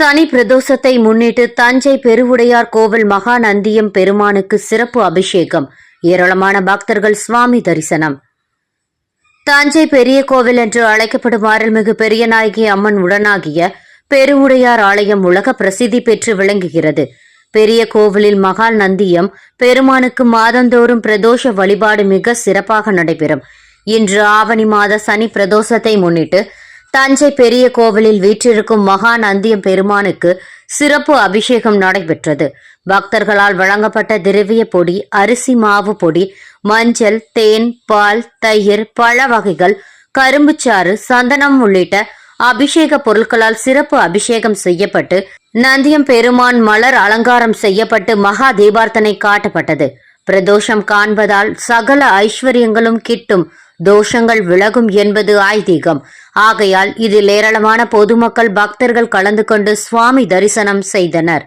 சனி பிரதோஷத்தை முன்னிட்டு தஞ்சை பெருவுடையார் கோவில் மகா நந்தியம் பெருமானுக்கு சிறப்பு அபிஷேகம். ஏராளமான பக்தர்கள் சுவாமி தரிசனம். தஞ்சை பெரிய கோவில் என்று அழைக்கப்படும் அருள்மிகு பெரியநாயகி அம்மன் உடனாகிய பெருவுடையார் ஆலயம் உலக பிரசித்தி பெற்று விளங்குகிறது. பெரிய கோவிலில் மகால் நந்தியம் பெருமானுக்கு மாதந்தோறும் பிரதோஷ வழிபாடு மிக சிறப்பாக நடைபெறும். இன்று ஆவணி மாத சனி பிரதோஷத்தை முன்னிட்டு தஞ்சை பெரிய கோவிலில் வீற்றிருக்கும் மகா நந்தியம் பெருமானுக்கு சிறப்பு அபிஷேகம் நடைபெற்றது. பக்தர்களால் வழங்கப்பட்ட திரவிய பொடி அரிசி மாவு பொடி மஞ்சள் தேன் பால் தயிர் பழ வகைகள் கரும்புச்சாறு சந்தனம் உள்ளிட்ட அபிஷேக பொருட்களால் சிறப்பு அபிஷேகம் செய்யப்பட்டு நந்தியம் பெருமான் மலர் அலங்காரம் செய்யப்பட்டு மகா தீபார்த்தனை காட்டப்பட்டது. பிரதோஷம் காண்பதால் சகல ஐஸ்வர்யங்களும் கிட்டும். தோஷங்கள் விலகும் என்பது ஐதீகம். ஆகையால் இதில் ஏராளமான பொதுமக்கள் பக்தர்கள் கலந்து கொண்டு சுவாமி தரிசனம் செய்தனர்.